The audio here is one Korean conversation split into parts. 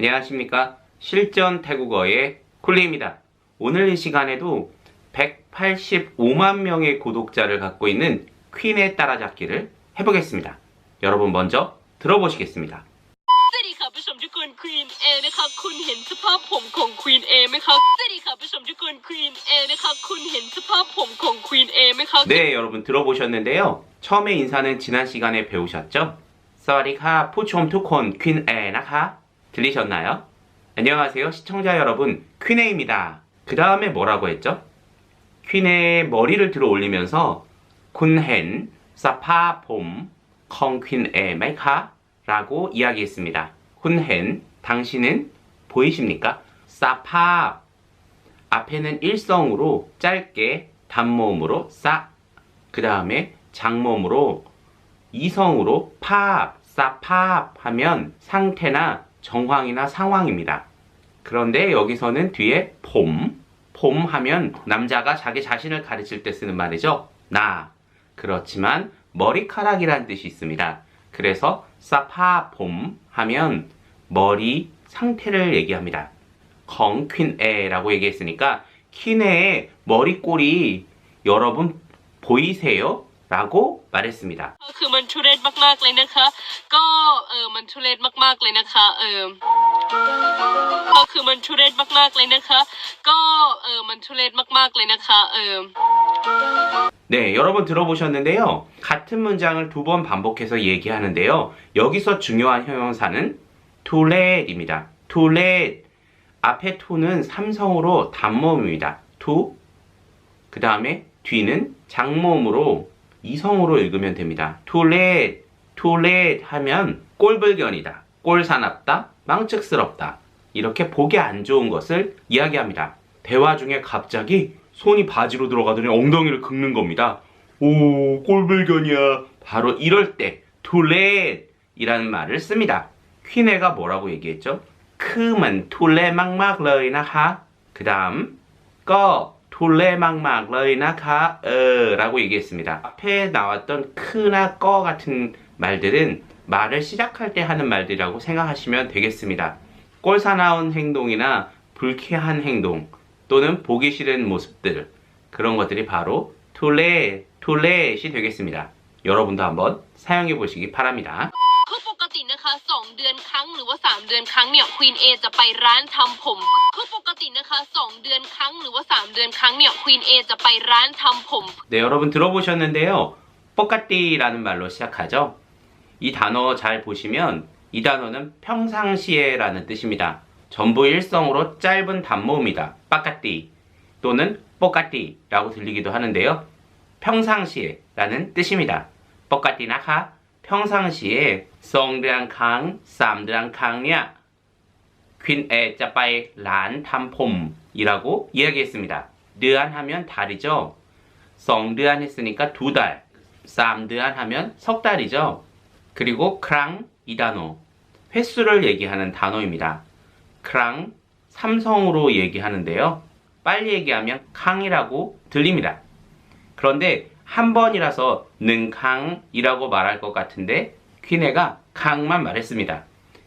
안녕하십니까. 실전 태국어의 쿨리입니다. 오늘 이 시간에도 185만 명의 구독자를 갖고 있는 퀸의 따라잡기를 해보겠습니다. 여러분 먼저 들어보시겠습니다. สวัสดีค่ะผู้ชมทุกคนควีนเอนะคะ คุณเห็นสภาพผมของควีนเอไหมคะสวัสดีค่ะผู้ชมทุกคนควีนเอนะคะ คุณเห็นสภาพผมของควีนเอไหมคะ 네, 여러분 들어보셨는데요. 처음에 인사는 지난 시간에 배우셨죠? 사와디카 푸촌 투콘 퀸에 나카 들리셨나요? 안녕하세요 시청자 여러분 퀸에입니다. 그 다음에 뭐라고 했죠? 퀸의 머리를 들어 올리면서 쿤헨 사파봄 컹 퀸에 메카 라고 이야기했습니다. 쿤헨 당신은 보이십니까? 사파 앞에는 일성으로 짧게 단모음으로 싸, 그 다음에 장모음으로 이성으로 팝, 싸팝 하면 상태나 정황이나 상황입니다. 그런데 여기서는 뒤에 봄, 봄 하면 남자가 자기 자신을 가르칠 때 쓰는 말이죠. 나. 그렇지만 머리카락이란 뜻이 있습니다. 그래서 싸파봄 하면 머리 상태를 얘기합니다. 컹 퀸에라고 얘기했으니까 퀸에의 머리꼬리 여러분 보이세요? 라고 말했습니다. 네, 여러분 들어보셨는데요. 같은 문장을 두 번 반복해서 얘기하는데요. 여기서 중요한 형용사는 투렛입니다 to 앞에 to는 삼성으로 단모음입니다. to. 그 다음에 뒤는 장모음으로 이성으로 읽으면 됩니다. to let, to let 하면 꼴불견이다, 꼴사납다, 망측스럽다. 이렇게 보기 안 좋은 것을 이야기합니다. 대화 중에 갑자기 손이 바지로 들어가더니 엉덩이를 긁는 겁니다. 오, 꼴불견이야. 바로 이럴 때 to let 이라는 말을 씁니다. 퀸에가 뭐라고 얘기했죠? 크면 툴레막막 러이나 하. 그 다음 꺼 툴레막막 러이나카 어 라고 얘기했습니다. 앞에 나왔던 크나 꺼 같은 말들은 말을 시작할 때 하는 말들이라고 생각하시면 되겠습니다. 꼴사나운 행동이나 불쾌한 행동 또는 보기 싫은 모습들 그런 것들이 바로 툴레 툴렛이 되겠습니다. 여러분도 한번 사용해 보시기 바랍니다. คือปกตินะคะสองเดือนครั้งหรือว่าสามเดือนครั้งเนี่ยควีนเอจะไปร้านทำผมคือปก ตินะคะสองเดือนครั้งหรือว่าสามเดือนครั้งเนี่ยควีนเอจะไปร้านทำผม 네, 여러분 들어보셨는데요. 뽀까띠라는 말로 시작하죠. 이 단어 잘 보시면 이 단어는 평상시에라는 뜻입니다. 전부 일성으로 짧은 단모음이다. 빠까띠 또는 뽀까띠라고 들리기도 하는데요. 평상시에라는 뜻입니다. 뽀까띠나카 평상시에 성드랑 강, 쌈드랑 강냐 퀸에 짜빠이 란 탐폼이라고 이야기했습니다. 르안 하면 달이죠. 성드안 했으니까 두 달, 쌈드안 하면 석 달이죠. 그리고 크랑 이 단어 횟수를 얘기하는 단어입니다. 크랑 삼성으로 얘기하는데요. 빨리 얘기하면 캉이라고 들립니다. 그런데 한 번이라서 능캉이라고 말할 것 같은데 퀴네가 캉만 말했습니다.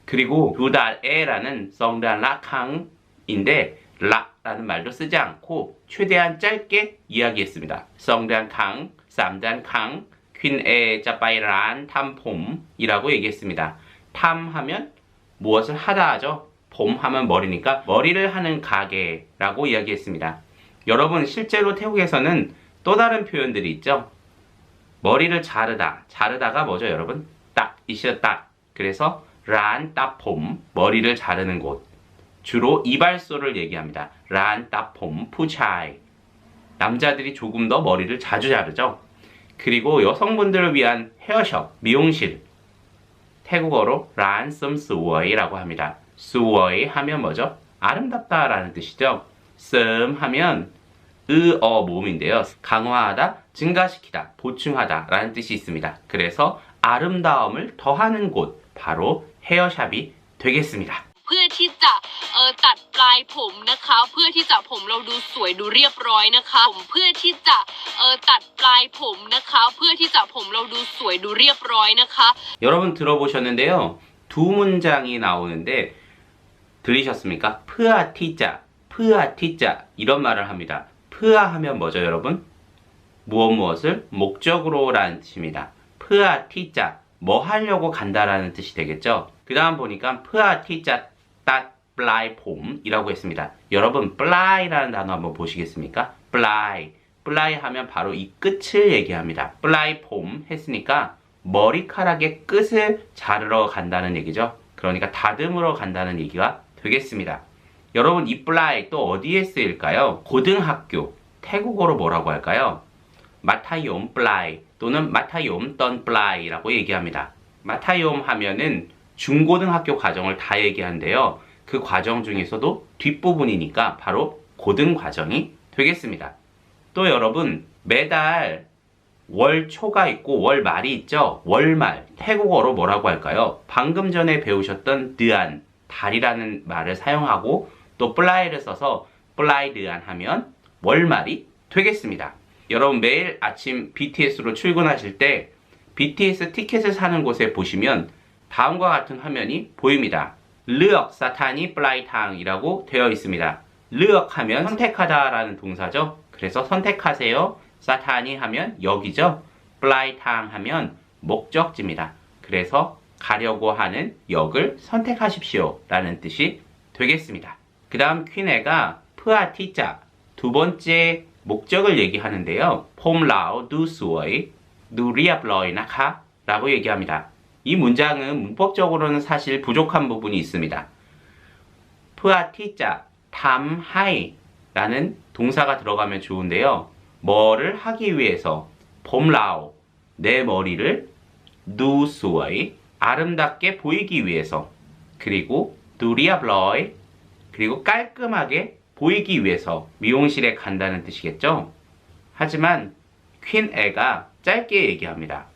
그리고 두 달에라는 성단 라캉인데 라라는 말도 쓰지 않고 최대한 짧게 이야기했습니다. 성단 캉, 쌈단 캉, 퀸에 짜빠이란 탐폼이라고 얘기했습니다. 탐하면 무엇을 하다 하죠. 봄 하면 머리니까 머리를 하는 가게라고 이야기했습니다. 여러분 실제로 태국에서는 또 다른 표현들이 있죠. 머리를 자르다. 자르다가 뭐죠, 여러분? 딱, 이시어 딱. 그래서 란 따폼, 머리를 자르는 곳. 주로 이발소를 얘기합니다. 란 따폼 푸차이. 남자들이 조금 더 머리를 자주 자르죠. 그리고 여성분들을 위한 헤어숍, 미용실. 태국어로 란 썸 스워이라고 합니다. 스워이 하면 뭐죠? 아름답다라는 뜻이죠. 썸 하면 의어 모음인데요. 강화하다, 증가시키다, 보충하다 라는 뜻이 있습니다. 그래서 아름다움을 더하는 곳, 바로 헤어샵이 되겠습니다. เพื่อที่จะเออตัดปลายผมนะคะ เพื่อที่จะผมเราดูสวยดูเรียบร้อยนะคะผมเพื่อที่จะเออตัดปลายผมนะคะ เพื่อที่จะผมเราดูสวยดูเรียบร้อยนะคะ 여러분 들어보셨는데요. 두 문장이 나오는데 들리셨습니까? 푸아 티자, 푸아 티자 이런 말을 합니다. 푸아 하면 뭐죠, 여러분? 무엇 무엇을 목적으로라는 뜻입니다. 푸아 티자 뭐 하려고 간다라는 뜻이 되겠죠. 그 다음 보니까 푸아 티자 따 플라이 폼이라고 했습니다. 여러분 플라이라는 단어 한번 보시겠습니까? 플라이 플라이 하면 바로 이 끝을 얘기합니다. 플라이 폼 했으니까 머리카락의 끝을 자르러 간다는 얘기죠. 그러니까 다듬으러 간다는 얘기가 되겠습니다. 여러분 이 플라이 또 어디에 쓰일까요? 고등학교 태국어로 뭐라고 할까요? 마타욤 플라이 또는 마타욤 던 플라이라고 얘기합니다. 마타욤 하면은 중고등학교 과정을 다 얘기하는데요. 그 과정 중에서도 뒷부분이니까 바로 고등 과정이 되겠습니다. 또 여러분 매달 월 초가 있고 월 말이 있죠. 월말 태국어로 뭐라고 할까요? 방금 전에 배우셨던 드안 달이라는 말을 사용하고 또 플라이를 써서 플라이 드안 하면 월말이 되겠습니다. 여러분 매일 아침 BTS로 출근하실 때 BTS 티켓을 사는 곳에 보시면 다음과 같은 화면이 보입니다. 르역 사타니 플라이탕이라고 되어 있습니다. 르역 하면 선택하다라는 동사죠. 그래서 선택하세요. 사타니 하면 여기죠. 플라이탕 하면 목적지입니다. 그래서 가려고 하는 역을 선택하십시오. 라는 뜻이 되겠습니다. 그 다음 퀸에가 푸아티자 두 번째 목적을 얘기하는데요. 폼라오 두수어이 누리압러이 나카 라고 얘기합니다. 이 문장은 문법적으로는 사실 부족한 부분이 있습니다. 푸아티자 탐하이 라는 동사가 들어가면 좋은데요. 뭐를 하기 위해서 봄라오 내 머리를 누수어이 아름답게 보이기 위해서 그리고 누리압러이 그리고 깔끔하게 보이기 위해서 미용실에 간다는 뜻이겠죠. 하지만 퀸 애가 짧게 얘기합니다.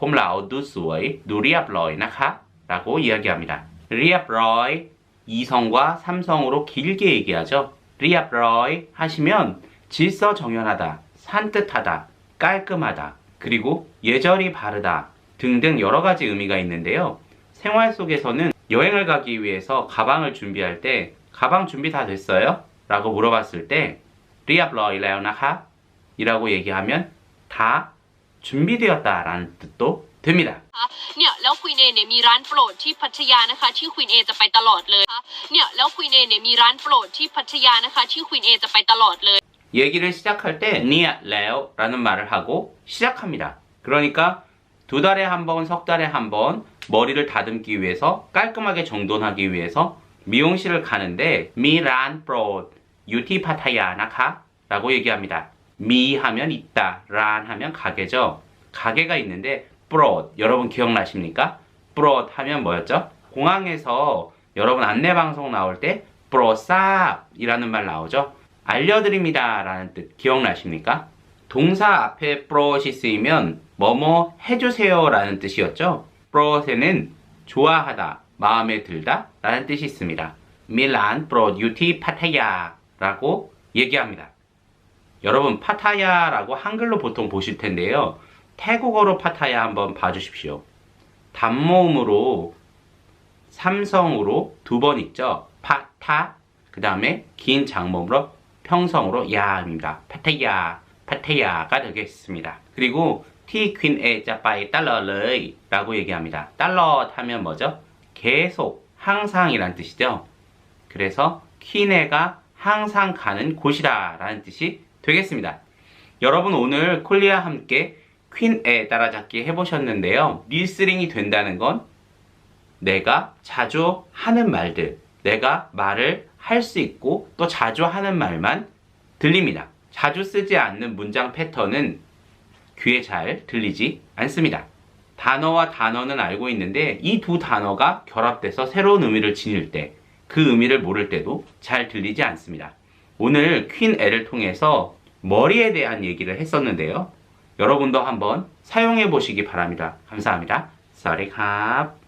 폼라오 두수어이 누리압러이 나카 라고 이야기합니다. 리압러이 이성과 삼성으로 길게 얘기하죠. 리압러이 하시면 질서 정연하다, 산뜻하다, 깔끔하다, 그리고 예절이 바르다 등등 여러 가지 의미가 있는데요. 생활 속에서는 여행을 가기 위해서 가방을 준비할 때 가방 준비 다 됐어요? 라고 물어봤을 때 리압러이 레오나하 이라고 얘기하면 다 준비되었다라는 뜻도 됩니다. เนี่ยแล้วควีนเอเนี่ยมีร้านโปรดที่พัทยานะคะที่ควีนเอจะไปตลอดเลยนะคะเนี่ยแล้วควีนเอเนี่ยมีร้านโปรดที่พัทยานะคะที่ควีนเอจะไปตลอดเลย 얘기를 시작할 때 니아 레오 라는 말을 하고 시작합니다. 그러니까 두 달에 한 번, 석 달에 한 번 머리를 다듬기 위해서 깔끔하게 정돈하기 위해서 미용실을 가는데 미란 프로 유티 파타야 나카 라고 얘기합니다. 미 하면 있다, 란 하면 가게죠. 가게가 있는데 프로 여러분 기억나십니까? 프로 하면 뭐였죠? 공항에서 여러분 안내 방송 나올 때 프로쌉이라는 말 나오죠. 알려드립니다 라는 뜻 기억나십니까? 동사 앞에 프로시 쓰이면 뭐뭐 해주세요 라는 뜻이었죠. 프로세는 좋아하다, 마음에 들다 라는 뜻이 있습니다. 밀란 유티 파타야 라고 얘기합니다. 여러분 파타야라고 한글로 보통 보실 텐데요. 태국어로 파타야 한번 봐주십시오. 단모음으로 삼성으로 두 번 있죠. 파타 그 다음에 긴 장모음으로 평성으로 야입니다. 파타야 파타야가 되겠습니다. 그리고 티 퀸에 짜빠이 달러를 라고 얘기합니다. 달러 하면 뭐죠? 계속 항상이란 뜻이죠. 그래서 퀸에가 항상 가는 곳이다 라는 뜻이 되겠습니다. 여러분 오늘 콜리와 함께 퀸에 따라잡기 해보셨는데요. 리스링이 된다는 건 내가 자주 하는 말들, 내가 말을 할 수 있고 또 자주 하는 말만 들립니다. 자주 쓰지 않는 문장 패턴은 귀에 잘 들리지 않습니다. 단어와 단어는 알고 있는데 이 두 단어가 결합돼서 새로운 의미를 지닐 때 그 의미를 모를 때도 잘 들리지 않습니다. 오늘 퀸 애를 통해서 머리에 대한 얘기를 했었는데요. 여러분도 한번 사용해 보시기 바랍니다. 감사합니다. 사리캅